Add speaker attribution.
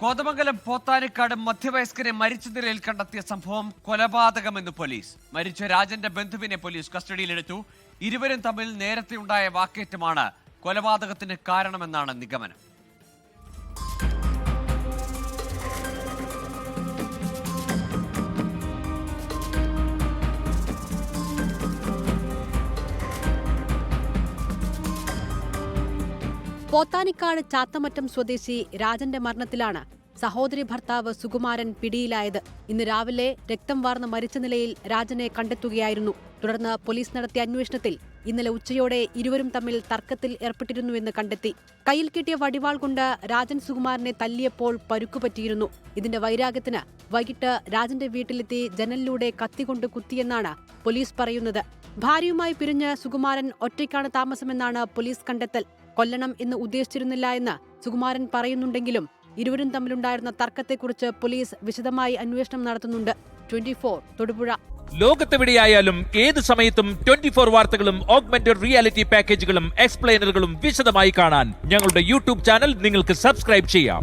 Speaker 1: കോതമംഗലം പോത്താനിക്കാട് മധ്യവയസ്കരെ മരിച്ച നിലയിൽ കണ്ടെത്തിയ സംഭവം കൊലപാതകമെന്ന് പോലീസ്. മരിച്ച രാജന്റെ ബന്ധുവിനെ പോലീസ് കസ്റ്റഡിയിലെടുത്തു. ഇരുവരും തമ്മിൽ നേരത്തെ ഉണ്ടായ വാക്കേറ്റമാണ് കൊലപാതകത്തിന് കാരണമെന്നാണ് നിഗമനം.
Speaker 2: പോത്താനിക്കാട് ചാത്തമറ്റം സ്വദേശി രാജന്റെ മരണത്തിലാണ് സഹോദരി ഭർത്താവ് സുകുമാരൻ പിടിയിലായത്. ഇന്ന് രാവിലെ രക്തം വാർന്ന് മരിച്ച നിലയിൽ രാജനെ കണ്ടെത്തുകയായിരുന്നു. തുടർന്ന് പോലീസ് നടത്തിയ അന്വേഷണത്തിൽ ഇന്നലെ ഉച്ചയോടെ ഇരുവരും തമ്മിൽ തർക്കത്തിൽ ഏർപ്പെട്ടിരുന്നുവെന്ന് കണ്ടെത്തി. കയ്യിൽ കിട്ടിയ വടിവാൾ കൊണ്ട് രാജൻ സുകുമാരനെ തല്ലിയപ്പോൾ പരുക്കുപറ്റിയിരുന്നു. ഇതിന്റെ വൈരാഗ്യത്തിന് വൈകിട്ട് രാജന്റെ വീട്ടിലെത്തി ജനലിലൂടെ കത്തികൊണ്ട് കുത്തിയെന്നാണ് പോലീസ് പറയുന്നത്. ഭാര്യയുമായി പിരിഞ്ഞ് സുകുമാരൻ ഒറ്റയ്ക്കാണ് താമസമെന്നാണ് പോലീസ് കണ്ടെത്തൽ. കൊല്ലണം എന്ന് ഉദ്ദേശിച്ചിരുന്നില്ല എന്ന് സുകുമാരൻ പറയുന്നുണ്ടെങ്കിലും ഇരുവരും തമ്മിലുണ്ടായിരുന്ന തർക്കത്തെക്കുറിച്ച് പോലീസ് വിശദമായി അന്വേഷണം നടത്തുന്നുണ്ട്. ട്വന്റി തൊടുപുഴ.
Speaker 3: ലോകത്തെവിടെയായാലും ഏത് സമയത്തും ട്വന്റി ഫോർ വാർത്തകളും ഓഗ്മെന്റഡ് റിയാലിറ്റി പാക്കേജുകളും എക്സ്പ്ലെയിനറുകളും വിശദമായി കാണാൻ ഞങ്ങളുടെ യൂട്യൂബ് ചാനൽ നിങ്ങൾക്ക് സബ്സ്ക്രൈബ് ചെയ്യാം.